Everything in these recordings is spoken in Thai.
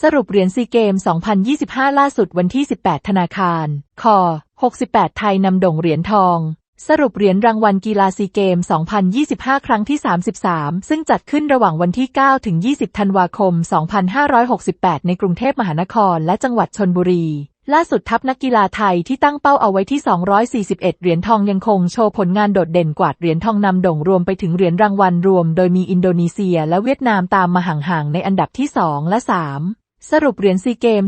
สรุปเหรียญซีเกม 2025 ล่าสุดวันที่ 18 ธนาคารค68 ไทยนำด่งเหรียญทอง สรุปเหรียญรางวัลกีฬาซีเกม 2025 ครั้งที่ 33 ซึ่งจัดขึ้นระหว่างวันที่ 9 ถึง 20 ธันวาคม 2568 ในกรุงเทพมหานครและจังหวัดชนบุรี ล่าสุดทัพนักกีฬาไทยที่ตั้งเป้าเอาไว้ที่ 241 เหรียญทองยังคงโชว์ผลงานโดดเด่นกวาดเหรียญทองนำด่งรวมไปถึงเหรียญรางวัลรวม โดยมีอินโดนีเซียและเวียดนามตามมาห่างๆในอันดับที่ 2 และ 3 สรุปเหรียญซีเกม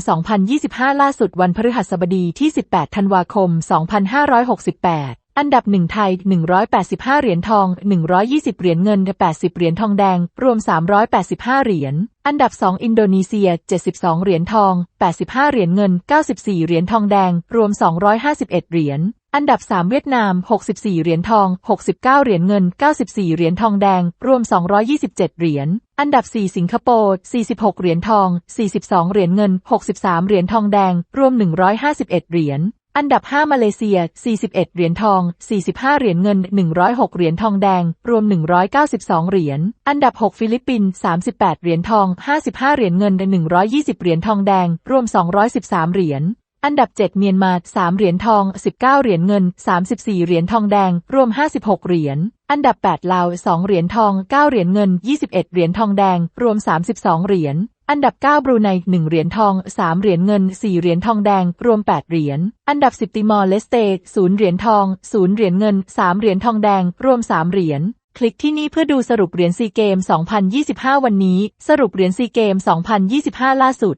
2025 ล่าสุดวันพฤหัสบดีที่ 18 ธันวาคม 2568 อันดับ 1 ไทย 185 เหรียญทอง 120 เหรียญเงิน 80 เหรียญทองแดง รวม 385 เหรียญ อันดับ 2 อินโดนีเซีย 72 เหรียญทอง 85 เหรียญเงิน 94 เหรียญทองแดง รวม 251 เหรียญ อันดับ 3 เวียดนาม 64 เหรียญทอง 69 เหรียญเงิน 94 เหรียญทองแดง รวม 227 เหรียญ อันดับ 4 สิงคโปร์ 46 เหรียญทอง 42 เหรียญเงิน 63 เหรียญทองแดง รวม 151 เหรียญ อันดับ 5 มาเลเซีย 41 เหรียญทอง 45 เหรียญเงิน 106 เหรียญทองแดง รวม 192 เหรียญ อันดับ 6 ฟิลิปปินส์ 38 เหรียญทอง 55 เหรียญเงิน 120 เหรียญทองแดง รวม 213 เหรียญ อันดับ 7 เมียนมา 3 เหรียญทอง 19 เหรียญเงิน 34 เหรียญทองแดง รวม 56 เหรียญ อันดับ 8 ลาว 2 เหรียญทอง 9 เหรียญเงิน 21 เหรียญทองแดง รวม 32 เหรียญ อันดับ 9 บรูไน 1 เหรียญทอง 3 เหรียญเงิน 4 เหรียญทองแดง รวม 8 เหรียญ อันดับ 10 ติมอร์เลสเต 0 เหรียญทอง 0 เหรียญเงิน 3 เหรียญทองแดง รวม 3 เหรียญคลิกที่นี่เพื่อดูสรุปเหรียญซีเกม 2025 วันนี้ สรุปเหรียญซีเกม 2025 ล่าสุด